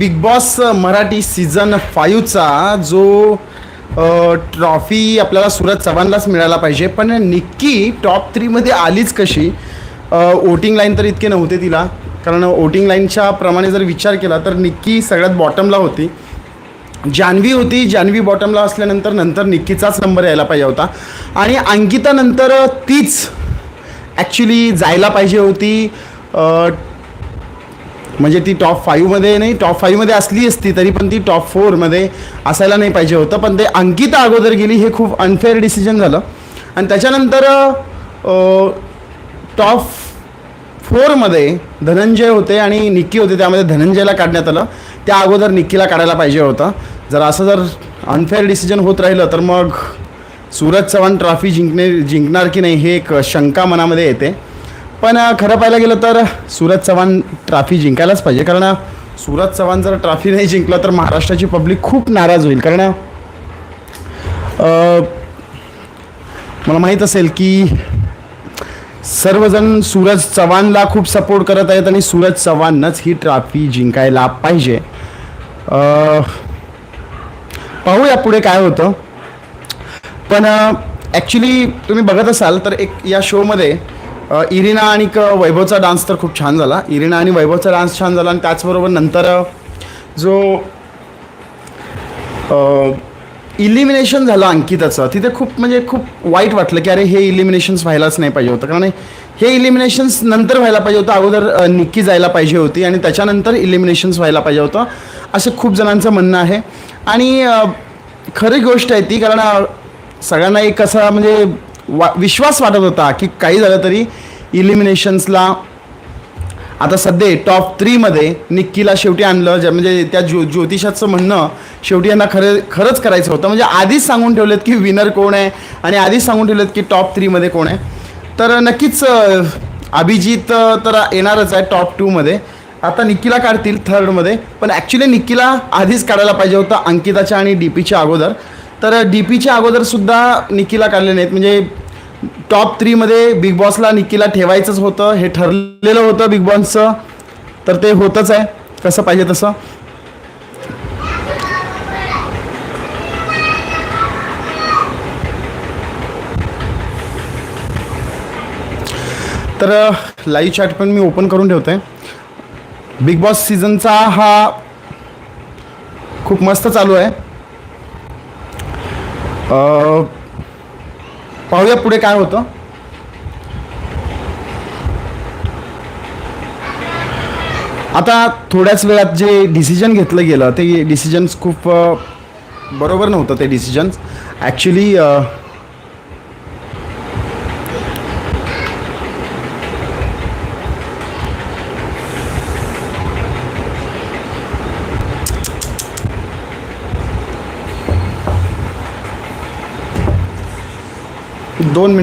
Big boss Marathi season फाईव्हचा जो trophy आपल्याला सूरज चव्हाणलाच मिळायला पाहिजे पण निक्की टॉप थ्रीमध्ये आलीच कशी? वोटिंग लाईन तर इतके नव्हते तिला कारण वोटिंग लाईनच्या प्रमाणे जर विचार केला तर निक्की सगळ्यात बॉटमला होती. जान्हवी होती जान्हवी बॉटमला असल्यानंतर नंतर निक्कीचाच नंबर यायला पाहिजे होता. आणि अंकितानंतर तीच ॲक्च्युली जायला पाहिजे होती. म्हणजे ती टॉप फाईव्हमध्ये नाही टॉप फाईव्हमध्ये असली असती तरी पण ती टॉप फोरमध्ये असायला नाही पाहिजे होतं. पण ते अंकिता अगोदर गेली हे खूप अनफेअर डिसिजन झालं. आणि त्याच्यानंतर टॉप फोरमध्ये धनंजय होते आणि निक्की होते त्यामध्ये धनंजयला काढण्यात आलं. त्या अगोदर निक्कीला काढायला पाहिजे होतं. जर असं जर अनफेअर डिसिजन होत राहिलं तर मग सूरज चव्हाण ट्रॉफी जिंकणे जिंकणार की नाही हे एक शंका मनामध्ये येते. पण खरं पाहायला गेलं तर सूरज चव्हाण ट्रॉफी जिंकायलाच पाहिजे. कारण सूरज चव्हाण जर ट्रॉफी नाही जिंकलं तर महाराष्ट्राची पब्लिक खूप नाराज होईल. कारण मला माहीत असेल की सर्वजण सूरज चव्हाणला खूप सपोर्ट करत आहेत आणि सूरज चव्हाणनंच ही ट्रॉफी जिंकायला पाहिजे. पाहूया पुढे काय होतं. पण ॲक्च्युली तुम्ही बघत असाल तर एक या शोमध्ये इरिना आणि क- वैभवचा डान्स तर खूप छान झाला. इरिना आणि वैभवचा डान्स छान झाला आणि त्याचबरोबर नंतर जो इलिमिनेशन झालं अंकिताचं तिथे खूप म्हणजे खूप वाईट वाटलं की अरे हे इलिमिनेशन्स व्हायलाच नाही पाहिजे होतं. कारण हे इलिमिनेशन्स नंतर व्हायला पाहिजे होतं अगोदर निक्की जायला पाहिजे होती आणि त्याच्यानंतर इलिमिनेशन्स व्हायला पाहिजे होतं असं खूप जणांचं म्हणणं आहे. आणि खरी गोष्ट आहे ती कारण सगळ्यांना एक असा म्हणजे वा विश्वास वाटत होता की काही झालं तरी इलिमिनेशन्सला आता सध्या टॉप थ्रीमध्ये निक्कीला शेवटी आणलं जे म्हणजे त्या ज्यो ज्योतिषाचं म्हणणं शेवटी यांना खरं खरंच करायचं होतं. म्हणजे आधीच सांगून ठेवलेत की विनर कोण आहे आणि आधीच सांगून ठेवलेत की टॉप थ्रीमध्ये कोण आहे. तर नक्कीच अभिजित तर येणारच आहे टॉप टूमध्ये आता निक्कीला काढतील थर्डमध्ये पण ॲक्च्युली निक्कीला आधीच काढायला पाहिजे होतं अंकिताच्या आणि डी पीच्या अगोदर. तर डी पीच्या अगोदरसुद्धा निक्कीला काढले नाहीत म्हणजे टॉप थ्रीमध्ये बिग बॉसला निक्कीला ठेवायचंच होतं. हे ठरलेलं होतं बिग बॉसचं तर ते होतंच आहे. कसं पाहिजे तसं? तर लाईव्ह चॅट पण मी ओपन करून ठेवतो आहे बिग बॉस सीझनचा हा खूप मस्त चालू आहे. पाहूया पुढे काय होतं. आता थोड्याच वेळात जे डिसिजन घेतलं गेलं ते डिसिजन्स खूप बरोबर नव्हतं ते डिसिजन्स ॲक्च्युली दोन